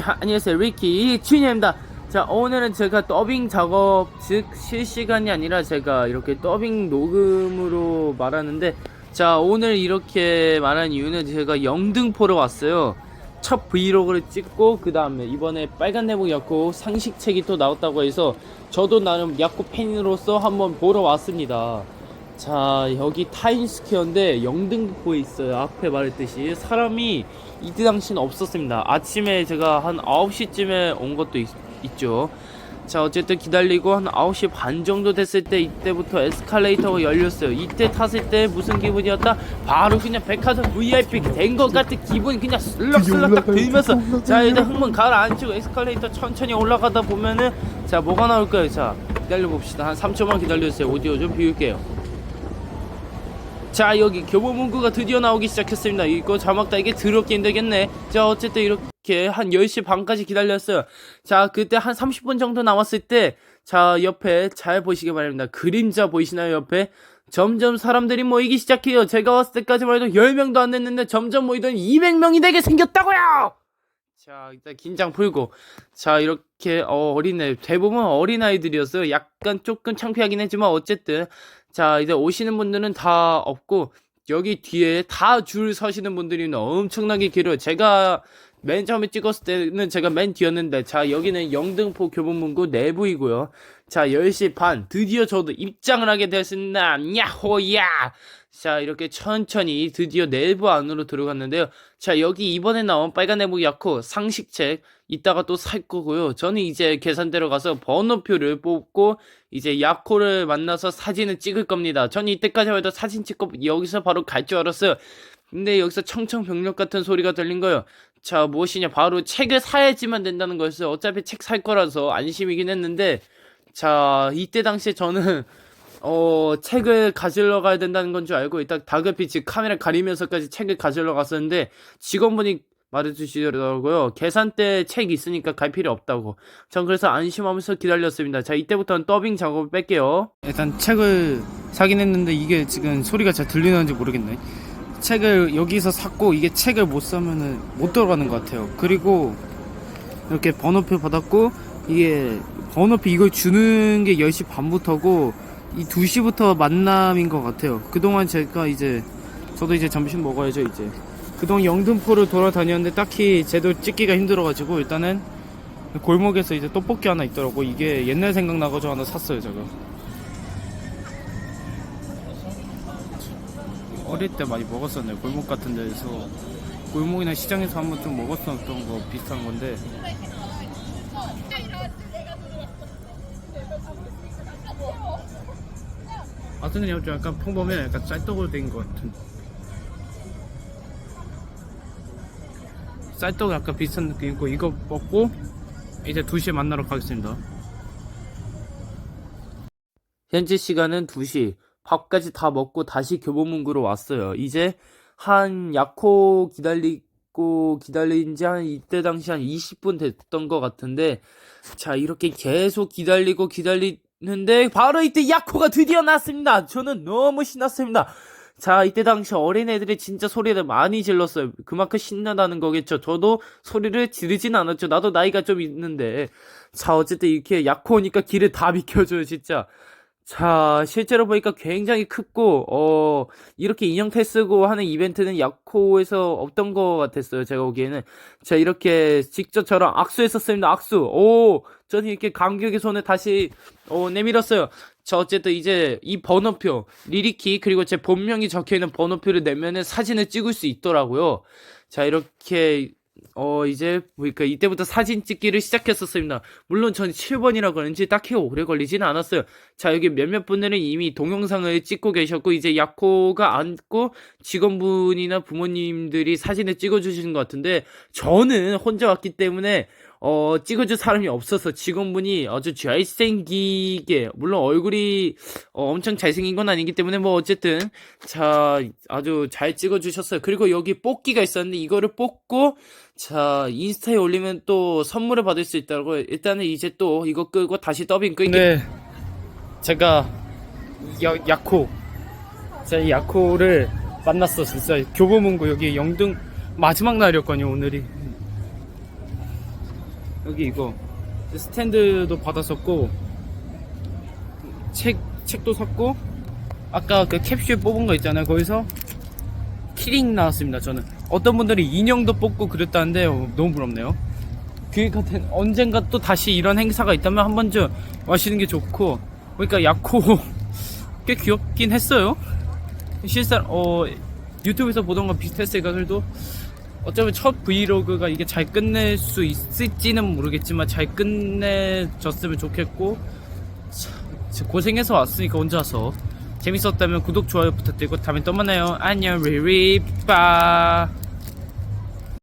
하- 안녕하세요. 리키 춘입니다. 자 오늘은 제가 더빙 작업 즉 실시간이 아니라 제가 이렇게 더빙 녹음으로 말하는데 자 오늘 이렇게 말한 이유는 제가 영등포로 왔어요. 첫 브이로그를 찍고 그 다음에 이번에 빨간 내복이었고 상식책이 또 나왔다고 해서 저도 나름 야구 팬으로서 한번 보러 왔습니다 자 여기 타임스퀘어인데 영등포에 있어요. 앞에 말했듯이. 사람이 이때 당시는 없었습니다. 아침에 제가 한 9시쯤에 온 것도 있, 있죠. 자 어쨌든 기다리고 한 9시 반 정도 됐을 때 이때부터 에스컬레이터가 열렸어요. 이때 탔을 때 무슨 기분이었다? 바로 그냥 백화점 VIP 된 것 같은 기분이 그냥 슬럭슬럭 딱 들면서 자 일단 흥분 가라앉히고 에스컬레이터 천천히 올라가다 보면은 자 뭐가 나올까요? 자 기다려봅시다. 한 3초만 기다려주세요. 오디오 좀 비울게요 자 여기 교보문구가 드디어 나오기 시작했습니다. 이거 자막 달기 더럽게 힘들겠네. 자 어쨌든 이렇게 한 10시 반까지 기다렸어요. 자 그때 한 30분 정도 남았을 때 자 옆에 잘 보시기 바랍니다. 그림자 보이시나요 옆에? 점점 사람들이 모이기 시작해요. 제가 왔을 때까지만 해도 10명도 안 됐는데 점점 모이더니 200명이 되게 생겼다고요! 자 일단 긴장 풀고. 자 이렇게 어, 어린애 대부분 어린아이들이었어요. 약간 조금 창피하긴 했지만 어쨌든 자 이제 오시는 분들은 다 없고 여기 뒤에 다 줄 서시는 분들이 엄청나게 길어요. 제가 맨 처음에 찍었을 때는 제가 맨 뒤였는데 자 여기는 영등포 교보문고 내부이고요. 자 10시 반 드디어 저도 입장을 하게 됐습니다. 야호야! 자 이렇게 천천히 드디어 내부 안으로 들어갔는데요. 자 여기 이번에 나온 빨간 내복 약호 상식책 이따가 또 살 거고요. 저는 이제 계산대로 가서 번호표를 뽑고 이제 야코를 만나서 사진을 찍을 겁니다. 전 이때까지만 해도 사진 찍고 여기서 바로 갈 줄 알았어요. 근데 여기서 청청병력 같은 소리가 들린 거예요. 자, 무엇이냐? 바로 책을 사야지만 된다는 거였어요. 어차피 책 살 거라서 안심이긴 했는데, 자, 이때 당시에 저는, 어, 책을 가지러 가야 된다는 건 줄 알고, 일단 다급히 지 카메라 가리면서까지 책을 가지러 갔었는데, 직원분이 말해주시더라고요. 계산대 책 있으니까 갈 필요 없다고. 전 그래서 안심하면서 기다렸습니다. 자, 이때부터는 더빙 작업을 뺄게요. 일단 책을 사긴 했는데 이게 지금 소리가 잘 들리는지 모르겠네. 책을 여기서 샀고 이게 책을 못 사면은 못 들어가는 것 같아요. 그리고 이렇게 번호표 받았고 이게 번호표 이걸 주는 게 10시 반부터고 이 2시부터 만남인 것 같아요. 그동안 제가 이제 저도 이제 점심 먹어야죠 이제. 그동안 영등포를 돌아다녔는데 딱히 제대로 찍기가 힘들어가지고 일단은 골목에서 이제 떡볶이 하나 있더라고 이게 옛날 생각나가지고 하나 샀어요 제가 어릴 때 많이 먹었었네요. 골목 같은 데서. 골목이나 시장에서 한번 좀 먹었었던 거 비슷한 건데. 아무튼 좀 약간 평범해. 약간 쌀떡으로 된 것 같은. 쌀떡 약간 비슷한 느낌이고 이거 먹고 이제 2시에 만나러 가겠습니다. 현재 시간은 2시 밥까지 다 먹고 다시 교보문구로 왔어요 이제 한 약호 기다리고 기다린 지 한 이때 당시 한 20분 됐던 것 같은데 자 이렇게 계속 기다리고 기다리는데 바로 이때 약호가 드디어 났습니다 저는 너무 신났습니다 자, 이때 당시 어린애들이 진짜 소리를 많이 질렀어요. 그만큼 신나다는 거겠죠. 저도 소리를 지르진 않았죠. 나도 나이가 좀 있는데. 자, 어쨌든 이렇게 약호 오니까 길을 다 비켜줘요, 진짜. 자, 실제로 보니까 굉장히 크고, 어, 이렇게 인형탈 쓰고 하는 이벤트는 약호에서 없던 것 같았어요, 제가 보기에는. 자, 이렇게 직접 저랑 악수했었습니다, 악수. 오, 저는 이렇게 감격의 손을 다시, 어, 내밀었어요. 자, 어쨌든 이제 이 번호표, 리리키, 그리고 제 본명이 적혀 있는 번호표를 내면은 사진을 찍을 수 있더라고요. 자, 이렇게, 어, 이제, 보니까 이때부터 사진 찍기를 시작했었습니다. 물론 전 7번이라 그런지 딱히 오래 걸리지는 않았어요. 자, 여기 몇몇 분들은 이미 동영상을 찍고 계셨고, 이제 약호가 앉고 직원분이나 부모님들이 사진을 찍어주시는 것 같은데, 저는 혼자 왔기 때문에, 어, 찍어줄 사람이 없어서 직원분이 아주 잘생기게, 물론 얼굴이 어, 엄청 잘생긴 건 아니기 때문에 뭐 어쨌든, 자, 아주 잘 찍어주셨어요. 그리고 여기 뽑기가 있었는데 이거를 뽑고, 자, 인스타에 올리면 또 선물을 받을 수 있다고. 일단은 이제 또 이거 끄고 다시 더빙 끌게. 네. 제가 야, 야코. 제가 야코를 만났어, 진짜. 교보문고 여기 영등 마지막 날이었거든요, 오늘이. 여기 이거 스탠드도 받았었고 책 책도 샀고 아까 그 캡슐 뽑은 거 있잖아요 거기서 키링 나왔습니다 저는. 어떤 분들이 인형도 뽑고 그랬다는데 어, 너무 부럽네요. 그 같은 언젠가 또 다시 이런 행사가 있다면 한 번쯤 마시는 게 좋고 그러니까 야코 꽤 귀엽긴 했어요. 실상 어 유튜브에서 보던 거 비슷했으니까 그래도 어쩌면 첫 브이로그가 이게 잘 끝낼 수 있을지는 모르겠지만 잘 끝내졌으면 좋겠고 고생해서 왔으니까 혼자 와서 재밌었다면 구독 좋아요 부탁드리고 다음에 또 만나요. 안녕 리리빠